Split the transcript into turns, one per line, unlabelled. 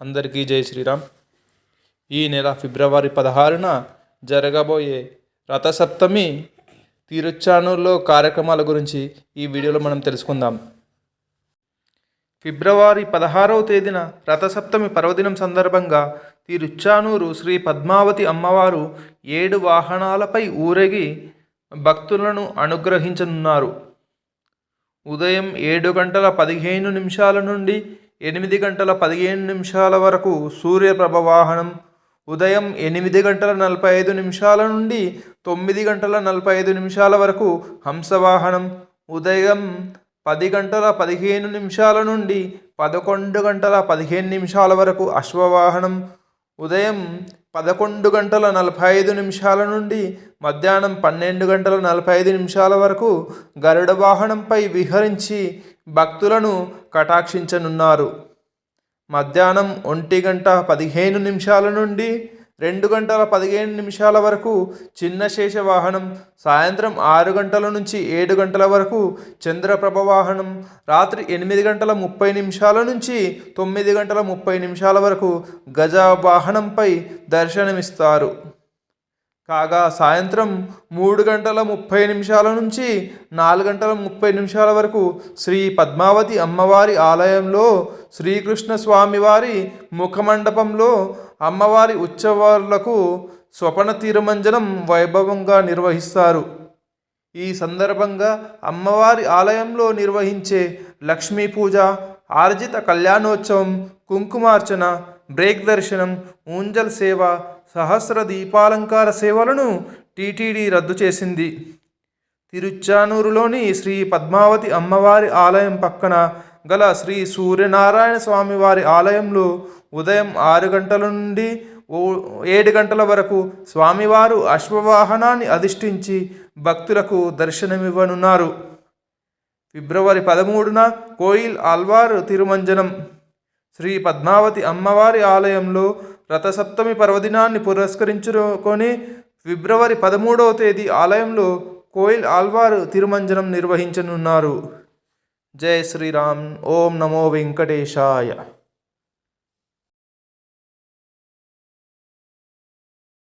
అందరికీ జై శ్రీరామ్. ఈ నెల ఫిబ్రవరి పదహారున జరగబోయే రథసప్తమి తిరుచానూరులో కార్యక్రమాల గురించి ఈ వీడియోలో మనం తెలుసుకుందాం. ఫిబ్రవరి పదహారవ తేదీన రథసప్తమి పర్వదినం సందర్భంగా తిరుచానూరు శ్రీ పద్మావతి అమ్మవారు ఏడు వాహనాలపై ఊరేగి భక్తులను అనుగ్రహించనున్నారు. ఉదయం ఏడు గంటల పదిహేను నిమిషాల నుండి ఎనిమిది గంటల పదిహేను నిమిషాల వరకు సూర్యప్రభ వాహనం ఉదయం ఎనిమిది గంటల నలభై ఐదు నిమిషాల నుండి తొమ్మిది గంటల నలభై ఐదు నిమిషాల వరకు హంసవాహనం. ఉదయం పది గంటల పదిహేను నిమిషాల నుండి పదకొండు గంటల పదిహేను నిమిషాల వరకు అశ్వవాహనం. ఉదయం పదకొండు గంటల నలభై ఐదు నిమిషాల నుండి మధ్యాహ్నం పన్నెండు గంటల నలభై ఐదు నిమిషాల వరకు గరుడ వాహనంపై విహరించి భక్తులను కటాక్షించనున్నారు. మధ్యాహ్నం ఒంటి గంట పదిహేను నిమిషాల నుండి రెండు గంటల పదిహేను నిమిషాల వరకు చిన్న శేష వాహనం సాయంత్రం ఆరు గంటల నుంచి ఏడు గంటల వరకు చంద్రప్రభ వాహనం రాత్రి ఎనిమిది గంటల ముప్పై నిమిషాల నుంచి తొమ్మిది గంటల ముప్పై నిమిషాల వరకు గజ వాహనంపై దర్శనమిస్తారు. కాగా సాయంత్రం మూడు గంటల ముప్పై నిమిషాల నుంచి నాలుగు గంటల ముప్పై నిమిషాల వరకు శ్రీ పద్మావతి అమ్మవారి ఆలయంలో శ్రీకృష్ణ స్వామివారి ముఖమండపంలో అమ్మవారి ఉత్సవాలకు స్వపన తీరమంజనం వైభవంగా నిర్వహిస్తారు. ఈ సందర్భంగా అమ్మవారి ఆలయంలో నిర్వహించే లక్ష్మీ పూజ ఆర్జిత కళ్యాణోత్సవం కుంకుమార్చన బ్రేక్ దర్శనం ఊంజల్ సేవ సహస్ర దీపాలంకార సేవలను టీటీడీ రద్దు చేసింది. తిరుచానూరులోని శ్రీ పద్మావతి అమ్మవారి ఆలయం పక్కన గల శ్రీ సూర్యనారాయణ స్వామి వారి ఆలయంలో ఉదయం ఆరు గంటల నుండి ఓ- ఏడు గంటల వరకు స్వామివారు అశ్వవాహనాన్ని అధిష్ఠించి భక్తులకు దర్శనమివ్వనున్నారు. ఫిబ్రవరి పదమూడున కోయిల్ ఆల్వార్ తిరుమంజనం శ్రీ పద్మావతి అమ్మవారి ఆలయంలో రథసప్తమి పర్వదినాన్ని పురస్కరించుకొని ఫిబ్రవరి పదమూడవ తేదీ ఆలయంలో కోయిల్ ఆల్వార్ తిరుమంజనం నిర్వహించనున్నారు. జై శ్రీరామ్. ఓం నమో వెంకటేశాయ.